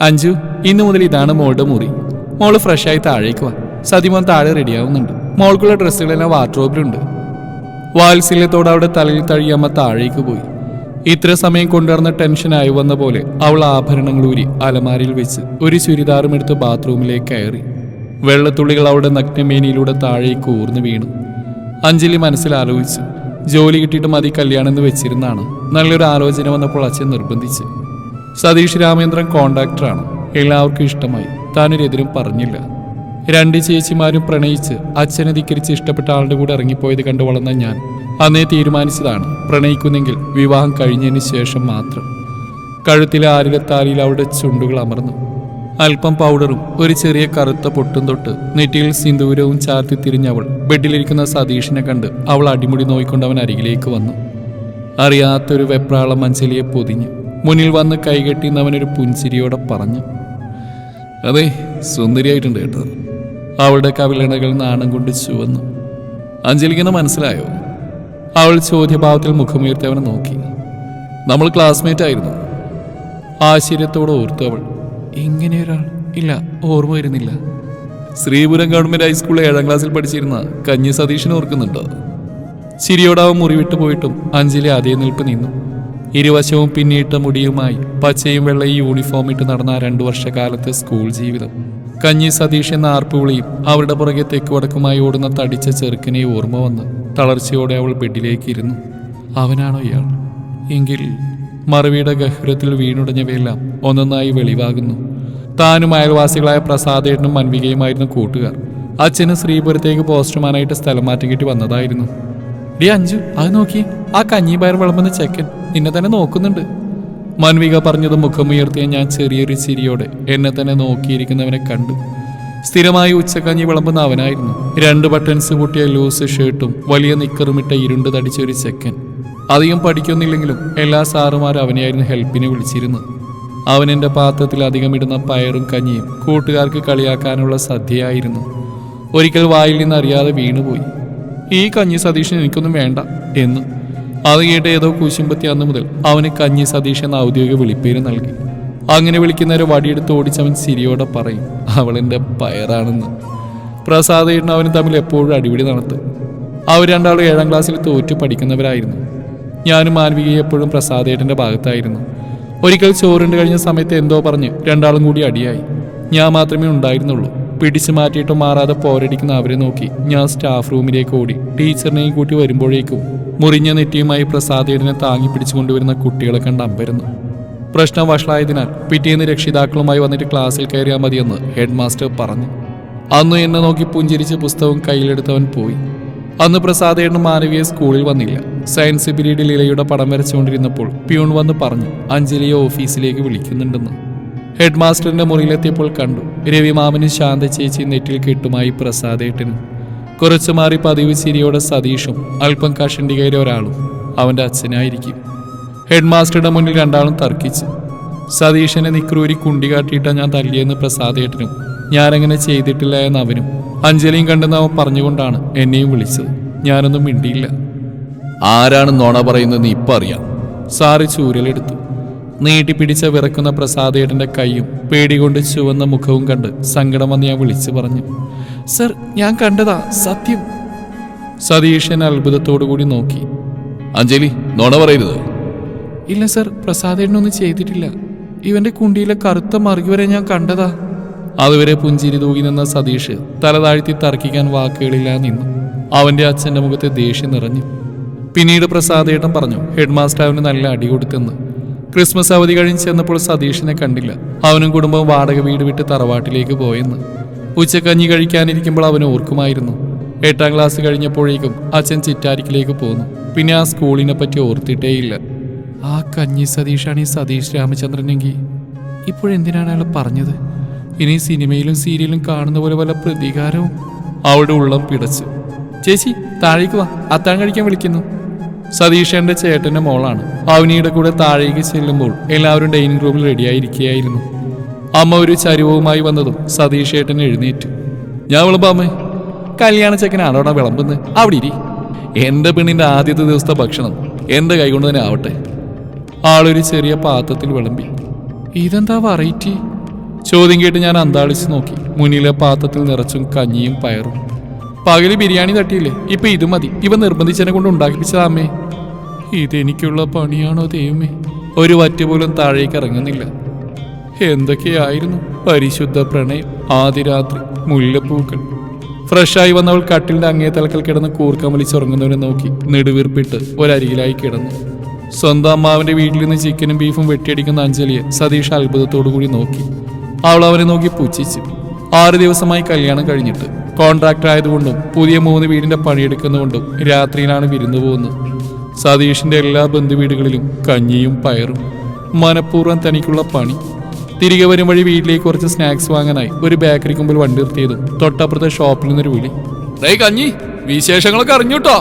അഞ്ജു ഇന്നു മുതൽ ഇതാണ് മോളുടെ മുറി. മോൾ ഫ്രഷായി താഴേക്ക് വാ. സതിമോൻ താഴെ റെഡിയാവുന്നുണ്ട് മോൾക്കുള്ള ഡ്രസ്സുകളെല്ലാം വാർഡ്രോബിലുണ്ട് വാത്സല്യത്തോടെ അവിടെ തലയിൽ തഴിയമ്മ താഴേക്ക് പോയി. ഇത്ര സമയം കൊണ്ടുവരുന്ന ടെൻഷനായി വന്ന പോലെ അവൾ ആഭരണങ്ങൾ ഊരി അലമാരിയിൽ വെച്ച് ഒരു ചുരിദാറും എടുത്ത് ബാത്റൂമിലേക്ക് കയറി. വെള്ളത്തുള്ളികൾ അവളുടെ നഗ്നമേനിയിലൂടെ താഴേക്ക് ഊർന്നു വീണു. അഞ്ജലി മനസ്സിൽ ആലോചിച്ചു. ജോലി കിട്ടിയിട്ട് മതി കല്യാണം എന്ന് വെച്ചിരുന്നാണ് നല്ലൊരു ആലോചന വന്നപ്പോൾ അച്ഛൻ നിർബന്ധിച്ചു. സതീഷ് രാമേന്ദ്രൻ കോണ്ടാക്ടറാണ് എല്ലാവർക്കും ഇഷ്ടമായി. താനൊരെതിരും പറഞ്ഞില്ല. രണ്ട് ചേച്ചിമാരും പ്രണയിച്ച് അച്ഛനെ ധിക്കരിച്ച് ഇഷ്ടപ്പെട്ട ആളുടെ കൂടെ ഇറങ്ങിപ്പോയത് കണ്ടു വളർന്ന ഞാൻ അന്നേ തീരുമാനിച്ചതാണ് പ്രണയിക്കുന്നെങ്കിൽ വിവാഹം കഴിഞ്ഞതിന് ശേഷം മാത്രം. കഴുത്തിലെ ആരിലത്താലിയിൽ അവളുടെ ചുണ്ടുകൾ അമർന്നു. അല്പം പൗഡറും ഒരു ചെറിയ കറുത്ത പൊട്ടും തൊട്ട് നെറ്റിയിൽ സിന്ദൂരവും ചാർത്തി തിരിഞ്ഞവൾ ബെഡിലിരിക്കുന്ന സതീഷിനെ കണ്ട് അവൾ അടിമുടി നോയിക്കൊണ്ട് അരികിലേക്ക് വന്നു. അറിയാത്തൊരു വെപ്രാളം മഞ്ചലിയെ പൊതിഞ്ഞു. മുന്നിൽ വന്ന് കൈകെട്ടിന്നവനൊരു പുഞ്ചിരിയോടെ പറഞ്ഞു അതെ സുന്ദരിയായിട്ടുണ്ട് കേട്ടോ. അവളുടെ കവിളണകൾ നാണം കൊണ്ട് ചുവന്നു. അഞ്ജലിക്കെന്ന് മനസ്സിലായോ? അവൾ ചോദ്യഭാവത്തിൽ മുഖമുയർത്തി അവനെ നോക്കി. നമ്മൾ ക്ലാസ്മേറ്റ് ആയിരുന്നു. ആശ്ചര്യത്തോടെ ഓർത്തു അവൾ. ഇങ്ങനെ ഒരാൾ ഇല്ല ഓർമ്മ വരുന്നില്ല. ശ്രീപുരം ഗവൺമെന്റ് ഹൈസ്കൂളിൽ ഏഴാം ക്ലാസ്സിൽ പഠിച്ചിരുന്ന കഞ്ഞി സതീഷിനെ ഓർക്കുന്നുണ്ടോ? ചിരിയോടാവും മുറിവിട്ടു പോയിട്ടും അഞ്ജലി അതേ നിൽപ്പ് നിന്നു. ഇരുവശവും പിന്നിട്ട മുടിയുമായി പച്ചയും വെള്ളയും യൂണിഫോം ഇട്ട് നടന്ന രണ്ടു വർഷക്കാലത്തെ സ്കൂൾ ജീവിതം. കഞ്ഞി സതീഷ് എന്ന ആർപ്പുവിളിയും അവരുടെ പുറകെ തെക്ക് വടക്കുമായി ഓടുന്ന തടിച്ച ചെറുക്കനെ ഓർമ്മ വന്ന്. തളർച്ചയോടെ അവൾ ബെഡിലേക്ക് ഇരുന്നു. അവനാണോ ഇയാൾ? എങ്കിൽ മറവിയുടെ ഗഹ്വരത്തിൽ വീണുടഞ്ഞവയെല്ലാം ഒന്നൊന്നായി വെളിവാകുന്നു. താനും അയൽവാസികളായ പ്രസാദേട്ടനും മൻവികയുമായിരുന്നു കൂട്ടുകാർ. അച്ഛന് ശ്രീപുരത്തേക്ക് പോസ്റ്റ്മാനായിട്ട് സ്ഥലം മാറ്റം കിട്ടി വന്നതായിരുന്നു. ഡി അഞ്ചു അത് നോക്കി. ആ കഞ്ഞി പയർ വിളമ്പുന്ന ചെക്കൻ. നിന്നെ തന്നെ നോക്കുന്നുണ്ട്. മൻവിക പറഞ്ഞത് മുഖമുയർത്തിയ ഞാൻ ചെറിയൊരു ചിരിയോടെ എന്നെ തന്നെ നോക്കിയിരിക്കുന്നവനെ കണ്ടു. സ്ഥിരമായി ഉച്ചക്കഞ്ഞി വിളമ്പുന്ന അവനായിരുന്നു. രണ്ട് ബട്ടൺസ് പൊട്ടിയ ലൂസ് ഷർട്ടും വലിയ നിക്കറുമിട്ട ഇരുണ്ട് തടിച്ച ഒരു ചെക്കൻ. അധികം പഠിക്കൊന്നില്ലെങ്കിലും എല്ലാ സാറുമാരും അവനെയായിരുന്നു ഹെൽപ്പിന് വിളിച്ചിരുന്നത്. അവൻ എന്റെ പാത്രത്തിൽ അധികം ഇടുന്ന പയറും കഞ്ഞിയും കൂട്ടുകാർക്ക് കളിയാക്കാനുള്ള സദ്യയായിരുന്നു. ഒരിക്കൽ വായിൽ നിന്ന് അറിയാതെ വീണുപോയി. ഈ കഞ്ഞി സതീശൻ എനിക്കൊന്നും വേണ്ട എന്ന് അത് കേട്ട് ഏതോ കുശുമ്പത്തി അന്ന് മുതൽ അവന് കഞ്ഞി സതീഷ് എന്ന ഔദ്യോഗിക വിളിപ്പേര് നൽകി. അങ്ങനെ വിളിക്കുന്നവരെ വടിയെടുത്ത് ഓടിച്ചവൻ സിരിയോടെ പറയും അവളെന്റെ പയറാണെന്ന്. പ്രസാദേട്ടനും അവനും തമ്മിൽ എപ്പോഴും അടിപിടി നടത്തും. അവർ രണ്ടാളും ഏഴാം ക്ലാസ്സിൽ തോറ്റു പഠിക്കുന്നവരായിരുന്നു. ഞാനും മാൻവികയും എപ്പോഴും പ്രസാദേട്ടന്റെ ഭാഗത്തായിരുന്നു. ഒരിക്കൽ ചോറുണ്ട് കഴിഞ്ഞ സമയത്ത് എന്തോ പറഞ്ഞ് രണ്ടാളും കൂടി അടിയായി. ഞാൻ മാത്രമേ ഉണ്ടായിരുന്നുള്ളൂ. പിടിച്ചു മാറ്റിയിട്ട് മാറാതെ പോരടിക്കുന്ന അവരെ നോക്കി ഞാൻ സ്റ്റാഫ് റൂമിലേക്ക് ഓടി. ടീച്ചറിനെയും കൂട്ടി വരുമ്പോഴേക്കും മുറിഞ്ഞ നെറ്റിയുമായി പ്രസാദേടിനെ താങ്ങി പിടിച്ചുകൊണ്ടുവരുന്ന കുട്ടികളെ കണ്ട് അമ്പരുന്നു. പ്രശ്നം വഷളായതിനാൽ പിറ്റേന്ന് രക്ഷിതാക്കളുമായി വന്നിട്ട് ക്ലാസ്സിൽ കയറിയാൽ മതിയെന്ന് ഹെഡ് മാസ്റ്റർ പറഞ്ഞു. അന്ന് എന്നെ നോക്കി പുഞ്ചിരിച്ച് പുസ്തകം കയ്യിലെടുത്തവൻ പോയി. അന്ന് പ്രസാദേട്ടനും മാനവിയെ സ്കൂളിൽ വന്നില്ല. സയൻസ് പീരീഡിൽ ലീലയുടെ പടം വരച്ചുകൊണ്ടിരുന്നപ്പോൾ പ്യൂൺ വന്ന് പറഞ്ഞു അഞ്ജലിയെ ഓഫീസിലേക്ക് വിളിക്കുന്നുണ്ടെന്ന്. ഹെഡ് മാസ്റ്ററിന്റെ മുറിയിലെത്തിയപ്പോൾ കണ്ടു. രവിമാമനും ശാന്ത ചേച്ചി നെറ്റിൽ കെട്ടുമായി പ്രസാദേട്ടനും കുറച്ചു മാറി പതിവ് ചിരിയോടെ സതീഷും അല്പം കഷണ്ടികയിലെ ഒരാളും അവന്റെ അച്ഛനായിരിക്കും. ഹെഡ് മാസ്റ്ററുടെ മുന്നിൽ രണ്ടാളും തർക്കിച്ചു. സതീഷിനെ നിക്രൂരി കുണ്ടി കാട്ടിയിട്ടാണ് ഞാൻ തല്ലിയെന്ന് പ്രസാദേട്ടനും ഞാനങ്ങനെ ചെയ്തിട്ടില്ല എന്ന് അവനും. അഞ്ജലിയും കണ്ടെന്ന് അവൻ പറഞ്ഞുകൊണ്ടാണ് എന്നെയും വിളിച്ചത്. ഞാനൊന്നും മിണ്ടിയില്ല. ആരാണ് നോണ പറയുന്നത് ഇപ്പം അറിയാം. സാറ് ചൂരലെടുത്തു. നീട്ടിപ്പിടിച്ച വിറക്കുന്ന പ്രസാദേട്ടന്റെ കൈയും പേടികൊണ്ട് ചുവന്ന മുഖവും കണ്ട് സങ്കടം വന്ന് ഞാൻ വിളിച്ചു പറഞ്ഞു സർ ഞാൻ കണ്ടതാ സത്യം. സതീഷൻ അത്ഭുതത്തോടു കൂടി നോക്കി. അഞ്ജലി നോണ പറയരുത്. ഇല്ല സർ പ്രസാദേട്ടനൊന്നും ചെയ്തിട്ടില്ല. ഇവന്റെ കുണ്ടിയിലെ കറുത്ത മറുകി വരെ ഞാൻ കണ്ടതാ. അതുവരെ പുഞ്ചിരി തൂകി നിന്ന സതീഷ് തല താഴ്ത്തി തർക്കിക്കാൻ വാക്കുകളില്ല നിന്നു. അവന്റെ അച്ഛന്റെ മുഖത്തെ ദേഷ്യം നിറഞ്ഞു. പിന്നീട് പ്രസാദേട്ടൻ പറഞ്ഞു ഹെഡ് മാസ്റ്റർ അവന് നല്ല അടി കൊടുത്തെന്ന്. ക്രിസ്മസ് അവധി കഴിഞ്ഞ് ചെന്നപ്പോൾ സതീഷിനെ കണ്ടില്ല. അവനും കുടുംബവും വാടക വീട് വിട്ട് തറവാട്ടിലേക്ക് പോയെന്ന്. ഉച്ചക്കഞ്ഞി കഴിക്കാനിരിക്കുമ്പോൾ അവൻ ഓർക്കുമായിരുന്നു. എട്ടാം ക്ലാസ് കഴിഞ്ഞപ്പോഴേക്കും അച്ഛൻ ചിറ്റാരിക്കിലേക്ക് പോന്നു. പിന്നെ ആ സ്കൂളിനെ പറ്റി ഓർത്തിട്ടേയില്ല. ആ കഞ്ഞി സതീഷാണ് ഈ സതീഷ് രാമചന്ദ്രനെങ്കിൽ ഇപ്പോഴെന്തിനാണ് അയാൾ പറഞ്ഞത്? ഇനി സിനിമയിലും സീരിയലും കാണുന്ന പോലെ വല്ല പ്രതികാരവും? അവളുടെ ഉള്ളം പിടച്ചു. ചേച്ചി താഴേക്ക് വാ. അത്താൻ കഴിക്കാൻ വിളിക്കുന്നു. സതീഷന്റെ ചേട്ടന്റെ മോളാണ്. അവനിയുടെ കൂടെ താഴേക്ക് ചെല്ലുമ്പോൾ എല്ലാവരും ഡൈനിങ് റൂമിൽ റെഡിയായിരിക്കുകയായിരുന്നു അമ്മ ഒരു ചരുവവുമായി വന്നതും സതീഷ് ഏട്ടൻ എഴുന്നേറ്റു. ഞാൻ വിളമ്പാ അമ്മേ. കല്യാണ ചെക്കനാണോടാ വിളമ്പുന്നത് അവിടെ ഇരി. എന്റെ പെണ്ണിന്റെ ആദ്യത്തെ ദിവസത്തെ ഭക്ഷണം എന്റെ കൈകൊണ്ട് തന്നെ ആവട്ടെ. ആളൊരു ചെറിയ പാത്രത്തിൽ വിളമ്പി. ഇതെന്താ വെറൈറ്റി? ചോദ്യം കേട്ട് ഞാൻ അന്താളിച്ച് നോക്കി. മുന്നിലെ പാത്രത്തിൽ നിറച്ചും കഞ്ഞിയും പയറും. പകൽ ബിരിയാണി തട്ടിയില്ലേ? ഇപ്പൊ ഇത് മതി. ഇവ നിർബന്ധിച്ചതിനെ കൊണ്ട് ഉണ്ടാക്കിപ്പിച്ചതാ അമ്മേ. ഇതെനിക്കുള്ള പണിയാണോ ദൈവമേ? ഒരു വറ്റ് പോലും താഴേക്ക് ഇറങ്ങുന്നില്ല. എന്തൊക്കെയായിരുന്നു പരിശുദ്ധ പ്രണയം? ആദിരാത്രി മുല്ലപ്പൂക്കൾ. ഫ്രഷായി വന്നവൾ കട്ടിലിന്റെ അങ്ങേ തലക്കൽ കിടന്ന് കൂർക്കമലിച്ചുറങ്ങുന്നവനെ നോക്കി നെടുവീർപ്പിട്ട് ഒരരികിലായി കിടന്നു. സ്വന്തം അമ്മാവിന്റെ വീട്ടിൽ നിന്ന് ചിക്കനും ബീഫും വെട്ടിയടിക്കുന്ന അഞ്ജലിയെ സതീഷ് അത്ഭുതത്തോടു കൂടി നോക്കി. അവൾ അവനെ നോക്കി പുച്ഛിച്ചു. ആറ് ദിവസമായി കല്യാണം കഴിഞ്ഞിട്ട്. കോൺട്രാക്ടർ ആയതുകൊണ്ടും പുതിയ മൂന്ന് വീടിന്റെ പണിയെടുക്കുന്നതുകൊണ്ടും രാത്രിയിലാണ് വിരുന്നു പോകുന്നത് സതീഷിന്റെ എല്ലാ ബന്ധുവീടുകളിലും കഞ്ഞിയും പയറും. മനഃപൂർവം തനിക്കുള്ള പണി. തിരികെ വരും വഴി വീട്ടിലേക്ക് കുറച്ച് സ്നാക്സ് വാങ്ങാനായി ഒരു ബേക്കറിക്ക് മുമ്പിൽ വണ്ടി നിർത്തിയതും തൊട്ടപ്പുറത്തെ ഷോപ്പിൽ നിന്നൊരു വിളി. ഡേ കഞ്ഞി വിശേഷങ്ങളൊക്കെ അറിഞ്ഞൂട്ടോ?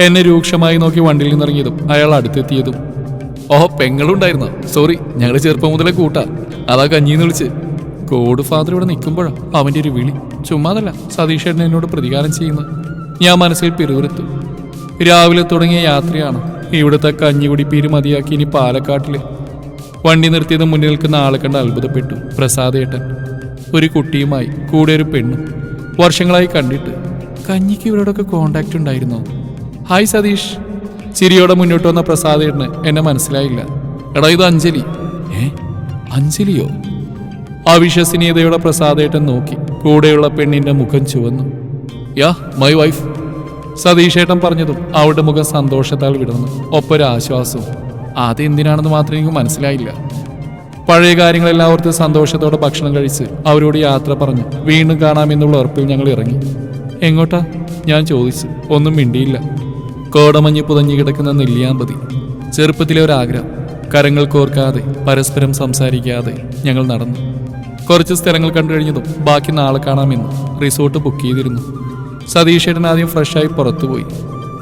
എന്നെ രൂക്ഷമായി നോക്കി വണ്ടിയിൽ നിന്നിറങ്ങിയതും അയാൾ അടുത്തെത്തിയതും. ഓഹോ പെങ്ങളുണ്ടായിരുന്നോ? സോറി ഞങ്ങൾ ചെറുപ്പം മുതലേ കൂട്ടാ. അതാ കഞ്ഞിന്ന് വിളിച്ച്. ഗോഡ് ഫാദർ ഇവിടെ നിൽക്കുമ്പോഴോ അവന്റെ ഒരു വിളി. ചുമ്മാതല്ല സതീഷേട്ടൻ എന്നോട് പ്രതികാരം ചെയ്യുന്നു ഞാൻ മനസ്സിൽ പിറുവിറുത്തു രാവിലെ തുടങ്ങിയ യാത്രയാണ്. ഇവിടുത്തെ കഞ്ഞികുടി പേര് മതിയാക്കി ഇനി പാലക്കാട്ടിലെ. വണ്ടി നിർത്തിയത് മുന്നിൽ നിൽക്കുന്ന ആളെ കണ്ട് അത്ഭുതപ്പെട്ടു. പ്രസാദേട്ടൻ. ഒരു കുട്ടിയുമായി കൂടെ ഒരു പെണ്ണും. വർഷങ്ങളായി കണ്ടിട്ട്. കഞ്ഞിക്ക് ഇവരോടൊക്കെ കോണ്ടാക്റ്റ് ഉണ്ടായിരുന്നോ? ഹായ് സതീഷ്. ചിരിയോടെ മുന്നോട്ട് വന്ന പ്രസാദേട്ടന് എന്നെ മനസ്സിലായില്ല. എടാ ഇത് അഞ്ജലി. ഏ? അഞ്ജലിയോ? അവിശ്വസനീയതയോടെ പ്രസാദേട്ടൻ നോക്കി. കൂടെയുള്ള പെണ്ണിന്റെ മുഖം ചുവന്നു. യാ മൈ വൈഫ് സതീഷേട്ടൻ പറഞ്ഞതും അവളുടെ മുഖം സന്തോഷത്താൽ വിടർന്നു. ഒപ്പൊരാശ്വാസവും അതെന്തിനാണെന്ന് മാത്രം എനിക്ക് മനസ്സിലായില്ല. പഴയ കാര്യങ്ങളെല്ലാം ഓർത്ത് സന്തോഷത്തോടെ ഭക്ഷണം കഴിച്ച് അവരോട് യാത്ര പറഞ്ഞ് വീണ്ടും കാണാമെന്നുള്ള ഉറപ്പിൽ ഞങ്ങൾ ഇറങ്ങി. എങ്ങോട്ടാ? ഞാൻ ചോദിച്ചു. ഒന്നും മിണ്ടിയില്ല. കോടമഞ്ഞ് പുതഞ്ഞു കിടക്കുന്ന നെല്ലിയാമ്പതി. ചെറുപ്പത്തിലെ ഒരാഗ്രഹം. കരങ്ങൾ കോർക്കാതെ പരസ്പരം സംസാരിക്കാതെ ഞങ്ങൾ നടന്നു. കുറച്ച് സ്ഥലങ്ങൾ കണ്ടു കഴിഞ്ഞതും ബാക്കി നാളെ കാണാമെന്ന് റിസോർട്ട് ബുക്ക് ചെയ്തിരുന്നു. സതീഷേട്ടൻ ആദ്യം ഫ്രഷായി പുറത്തുപോയി.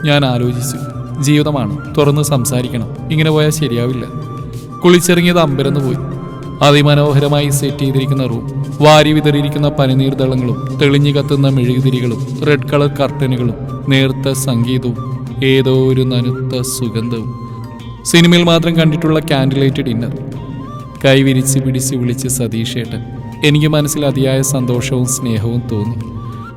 ഞാൻ ആലോചിച്ചു ജീവിതമാണ് തുറന്ന് സംസാരിക്കണം ഇങ്ങനെ പോയാൽ ശരിയാവില്ല. കുളിച്ചിറങ്ങിയത് അമ്പരന്ന് പോയി. അതിമനോഹരമായി സെറ്റ് ചെയ്തിരിക്കുന്ന റൂം വാരി വിതറിയിരിക്കുന്ന പനിനീർദളങ്ങളും തെളിഞ്ഞു കത്തുന്ന മെഴുകുതിരികളും റെഡ് കളർ കർട്ടനുകളും നേർത്ത സംഗീതവും ഏതോ ഒരു നനുത്ത സുഗന്ധവും. സിനിമയിൽ മാത്രം കണ്ടിട്ടുള്ള കാൻഡിലേറ്റ് ലൈറ്റ് ഡിന്നർ കൈവിരിച്ച് പിടിച്ച് വിളിച്ച് സതീഷേട്ടൻ എനിക്ക് മനസ്സിൽ അതിയായ സന്തോഷവും സ്നേഹവും തോന്നി.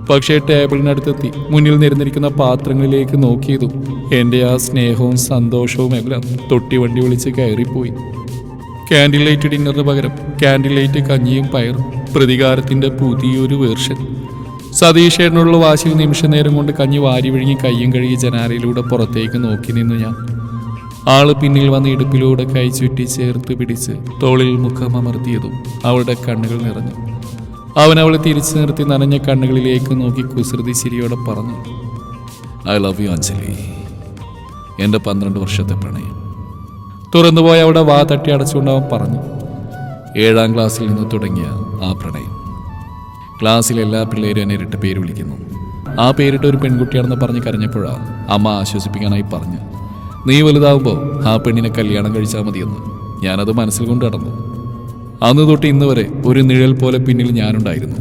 പക്ഷേ ടേബിളിനടുത്തെത്തി. മുന്നിൽ നിരന്നിരിക്കുന്ന പാത്രങ്ങളിലേക്ക് നോക്കിയതും എന്റെ ആ സ്നേഹവും സന്തോഷവും എല്ലാം തൊട്ടി വണ്ടി വിളിച്ച് കയറിപ്പോയി. ക്യാൻഡിൽ ലൈറ്റ് ഡിന്നറിന് പകരം ക്യാൻഡിൽ ലൈറ്റ് കഞ്ഞിയും പയറും പ്രതികാരത്തിന്റെ പുതിയൊരു വേർഷൻ. സതീഷേട്ടനുള്ള വാശിയിൽ നിമിഷ നേരം കൊണ്ട് കഞ്ഞി വാരി വിഴുങ്ങി കയ്യും കഴുകി ജനാലയിലൂടെ പുറത്തേക്ക് നോക്കി നിന്നു ഞാൻ. ആൾ പിന്നിൽ വന്ന് ഇടുപ്പിലൂടെ കൈ ചുറ്റി ചേർത്ത് പിടിച്ച് തോളിൽ മുഖം അമർത്തിയതും അവളുടെ കണ്ണുകൾ നിറഞ്ഞു. അവൻ അവളെ തിരിച്ചു നിർത്തി നനഞ്ഞ കണ്ണുകളിലേക്ക് നോക്കി കുസൃതി ചിരിയോടെ പറഞ്ഞു ഐ ലവ് യു അഞ്ജലി. എന്റെ പന്ത്രണ്ട് വർഷത്തെ പ്രണയം. തുറന്നുപോയ അവിടെ വാ തട്ടി അടച്ചുകൊണ്ട് അവൻ പറഞ്ഞു ഏഴാം ക്ലാസ്സിൽ നിന്ന് തുടങ്ങിയ ആ പ്രണയം. ക്ലാസ്സിലെ എല്ലാ പിള്ളേരും എന്നെ ഇരട്ട പേര് വിളിക്കുന്നു. ആ പേരിട്ട് ഒരു പെൺകുട്ടിയാണെന്ന് പറഞ്ഞ് കരഞ്ഞപ്പോഴാണ് അമ്മ ആശ്വസിപ്പിക്കാനായി പറഞ്ഞു നീ വലുതാവുമ്പോൾ ആ പെണ്ണിനെ കല്യാണം കഴിച്ചാൽ മതിയെന്ന്. ഞാനത് മനസ്സിൽ കൊണ്ട് നടന്നു. അന്ന് തൊട്ട് ഇന്ന് വരെ ഒരു നിഴൽ പോലെ പിന്നിൽ ഞാനുണ്ടായിരുന്നു.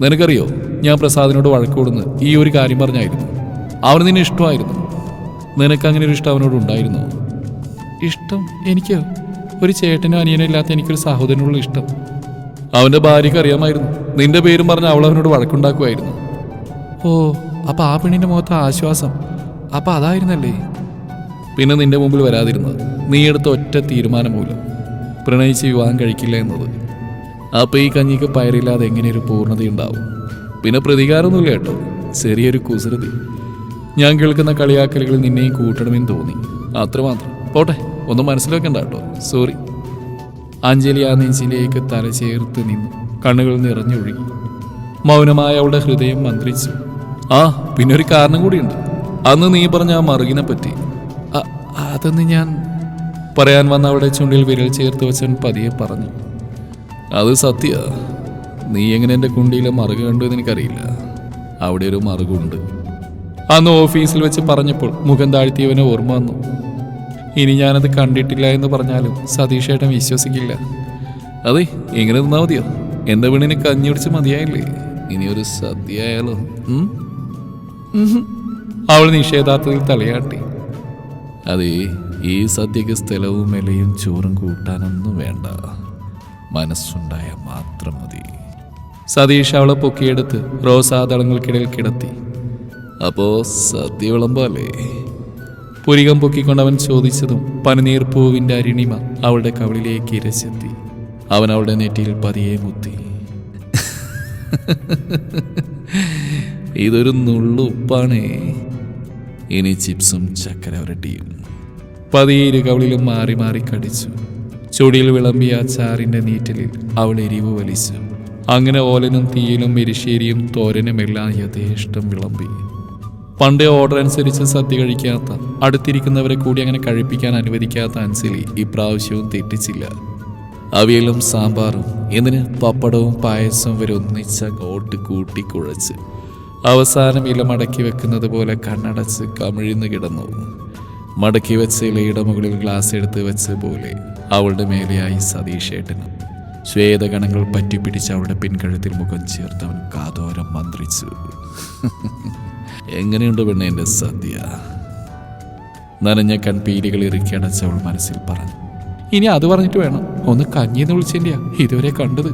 നിനക്കറിയോ ഞാൻ പ്രസാദിനോട് വഴക്കൂടുന്ന് ഈ ഒരു കാര്യം പറഞ്ഞായിരുന്നു. അവൻ നിന്നെ ഇഷ്ടമായിരുന്നു. നിനക്കങ്ങനെ ഒരു ഇഷ്ടം അവനോട് ഉണ്ടായിരുന്നു? ഇഷ്ടം എനിക്ക്. ഒരു ചേട്ടനും അനിയനും ഇല്ലാത്ത എനിക്കൊരു സഹോദരനുള്ള ഇഷ്ടം. അവന്റെ ഭാര്യയ്ക്ക് അറിയാമായിരുന്നു. നിന്റെ പേരും പറഞ്ഞ് അവൾ അവനോട് വഴക്കുണ്ടാക്കുമായിരുന്നു. ഓ അപ്പൊ ആ പെണ്ണിന്റെ മുഖത്ത് ആശ്വാസം. അപ്പൊ അതായിരുന്നല്ലേ? പിന്നെ നിന്റെ മുമ്പിൽ വരാതിരുന്നത്. നീ എടുത്ത ഒറ്റ തീരുമാനം മൂലം. പ്രണയിച്ച് വിവാഹം കഴിക്കില്ല എന്നത്. അപ്പൊ ഈ കഞ്ഞിക്ക് പയറില്ലാതെ എങ്ങനെയൊരു പൂർണതയുണ്ടാവും? പിന്നെ പ്രതികാരമൊന്നുമില്ല കേട്ടോ. ചെറിയൊരു കുസൃതി. ഞാൻ കേൾക്കുന്ന കളിയാക്കലുകൾ നിന്നെയും കൂട്ടണമെന്ന് തോന്നി. അത്രമാത്രം. പോട്ടെ ഒന്നും മനസ്സിലാക്കണ്ട കേട്ടോ. സോറി. അഞ്ജലി ആ നെഞ്ചിലേക്ക് തല ചേർത്ത് നിന്നു കണ്ണുകൾ നിറഞ്ഞൊഴുകി. മൗനമായ അവളുടെ ഹൃദയം മന്ത്രിച്ചു. ആ പിന്നെ ഒരു കാരണം കൂടിയുണ്ട്. അന്ന് നീ പറഞ്ഞ ആ മറുകിനെ പറ്റി. "അ- അതൊന്ന് ഞാൻ പറയാൻ വന്ന അവിടെ ചുണ്ടിൽ വിരൽ ചേർത്ത് വെച്ചൻ പതിയെ പറഞ്ഞു അത് സത്യ. നീ എങ്ങനെ എന്റെ കുണ്ടിയിലെ മറുക കണ്ടു എന്ന് എനിക്കറിയില്ല അവിടെ ഒരു മറുകുണ്ട്. അന്ന് ഓഫീസിൽ വെച്ച് പറഞ്ഞപ്പോൾ മുഖം താഴ്ത്തിയവനെ ഓർമ്മ വന്നു. ഇനി ഞാനത് കണ്ടിട്ടില്ല എന്ന് പറഞ്ഞാലും സതീഷേട്ടൻ വിശ്വസിക്കില്ല. അതെ എങ്ങനെ നിന്നാ മതിയോ? എന്റെ വീണിന് കഞ്ഞി പിടിച്ച് മതിയായില്ലേ? ഇനി ഒരു സദ്യ ആയാലോ അവൾ നിഷേധാർത്ഥത്തിൽ തലയാട്ടി. അതെ ഈ സദ്യക്ക് സ്ഥലവും ഇലയും ചോറും കൂട്ടാനൊന്നും വേണ്ട. മനസ്സുണ്ടായ മാത്രം മതി. സതീഷ് അവളെ പൊക്കിയെടുത്ത് റോസാദളങ്ങൾക്കിടയിൽ കിടത്തി. അപ്പോ സദ്യ വിളമ്പല്ലേ? പുരികം പൊക്കിക്കൊണ്ടവൻ ചോദിച്ചതും പനിനീർ പൂവിന്റെ അരിണിമ അവളുടെ കവിളിലേക്ക് ഇരച്ചെത്തി. അവൻ അവളുടെ നെറ്റിയിൽ പതിയെ മുത്തി. ഇതൊരു നുള്ളുപ്പാണേ ഇനി ചിപ്സും ചക്കര വരട്ടിയും പതിയെ ഇരുകവളിലും മാറി മാറി കടിച്ചു. ചുടിയിൽ വിളമ്പിയ ചാറിന്റെ നീറ്റലിൽ അവൾ എരിവ് വലിച്ചു. അങ്ങനെ ഓലനും തീയിലും എരിശ്ശേരിയും തോരനും എല്ലാം യഥേഷ്ടം വിളമ്പി. പണ്ടേ ഓർഡർ അനുസരിച്ച് സദ്യ കഴിക്കാത്ത അടുത്തിരിക്കുന്നവരെ കൂടി അങ്ങനെ കഴിപ്പിക്കാൻ അനുവദിക്കാത്ത അൻസിലി ഇപ്രാവശ്യവും തെറ്റിച്ചില്ല. അവിയലും സാമ്പാറും എന്തിന് പപ്പടവും പായസവും വരെ ഒന്നിച്ച അങ്ങോട്ട് കൂട്ടി കുഴച്ച്. അവസാനം ഇലമടക്കി വെക്കുന്നത് പോലെ കണ്ണടച്ച് കമിഴ്ന്നു കിടന്നു. മടക്കി വെച്ച ഇലയുടെ മുകളിൽ ഗ്ലാസ് എടുത്ത് വെച്ച പോലെ അവളുടെ മേലെയായി സതീഷേട്ടനും. ശ്വേതഗണങ്ങൾ പറ്റിപ്പിടിച്ച് അവളുടെ പിൻകഴുത്തിൽ മുഖം ചേർത്ത് അവൻ കാതോരം മന്ത്രിച്ചു. എങ്ങനെയുണ്ട് പെണ്ണെ എന്റെ സദ്യ നനഞ്ഞ കൺപീലികൾ ഇറുക്കിയടച്ച് അവൾ മനസ്സിൽ പറഞ്ഞു. ഇനി അത് പറഞ്ഞിട്ട് വേണം. ഒന്ന് കഞ്ഞിന്ന് വിളിച്ചതിന്റെയാ ഇതുവരെ കണ്ടത്.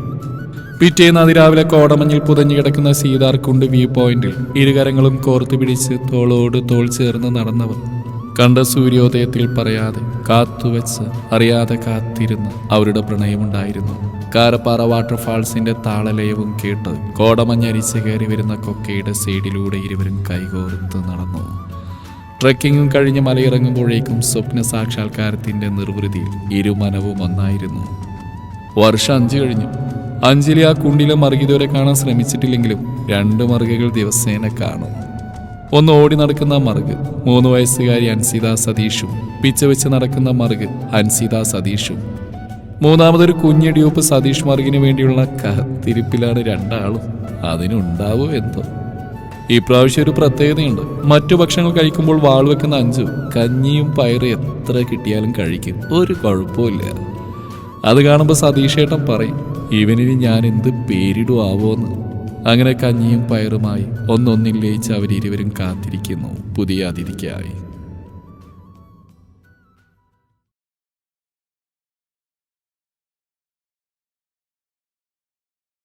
പിറ്റേന്ന് അതിരാവിലെ കോടമഞ്ഞിൽ പുതഞ്ഞു കിടക്കുന്ന സീതാർക്കുണ്ട് വ്യൂ പോയിന്റിൽ ഇരുകരങ്ങളും കോർത്തു പിടിച്ച് തോളോട് തോൾ ചേർന്ന് നടന്നവർ. കണ്ട സൂര്യോദയത്തിൽ പറയാതെ കാത്തുവെച്ച് അറിയാതെ കാത്തിരുന്ന് അവരുടെ പ്രണയമുണ്ടായിരുന്നു. കാരപ്പാറ വാട്ടർഫാൾസിന്റെ താളലയവും കേട്ട് കോടമഞ്ഞരിച്ച് കയറി വരുന്ന കൊക്കയുടെ സൈഡിലൂടെ ഇരുവരും കൈകോർത്ത് നടന്നു. ട്രക്കിങ്ങും കഴിഞ്ഞ് മലയിറങ്ങുമ്പോഴേക്കും സ്വപ്ന സാക്ഷാത്കാരത്തിന്റെ നിർവൃതിയിൽ ഇരുമനവും ഒന്നായിരുന്നു. വർഷം അഞ്ച് കഴിഞ്ഞു. അഞ്ജലി ആ കുണ്ടിലെ മറുകിതുവരെ കാണാൻ ശ്രമിച്ചിട്ടില്ലെങ്കിലും രണ്ട് മറുകകൾ ദിവസേന കാണും. ഒന്ന് ഓടി നടക്കുന്ന മറുക് മൂന്ന് വയസ്സുകാരി അൻസിത സതീഷും പിച്ച വെച്ച് നടക്കുന്ന മറുക് അൻസിത സതീഷും. മൂന്നാമതൊരു കുഞ്ഞിടിയൊപ്പ് സതീഷ് മറുകിന് വേണ്ടിയുള്ള കത്തിരിപ്പിലാണ് രണ്ടാളും. അതിനുണ്ടാവോ എന്തോ? ഇപ്രാവശ്യം ഒരു പ്രത്യേകതയുണ്ട്. മറ്റു ഭക്ഷണങ്ങൾ കഴിക്കുമ്പോൾ വാൾ വെക്കുന്ന അഞ്ചു കഞ്ഞിയും പയറും എത്ര കിട്ടിയാലും കഴിക്കും. ഒരു കുഴപ്പമില്ല അത് കാണുമ്പോൾ സതീഷേട്ടൻ പറയും ഇവനിനി ഞാൻ എന്ത് പേരിടുവാവോന്ന് അങ്ങനെ കഞ്ഞിയും പയറുമായി ഒന്നൊന്നിൽ ലയിച്ച് അവരിരുവരും കാത്തിരിക്കുന്നു. പുതിയ അതിഥിക്കായി.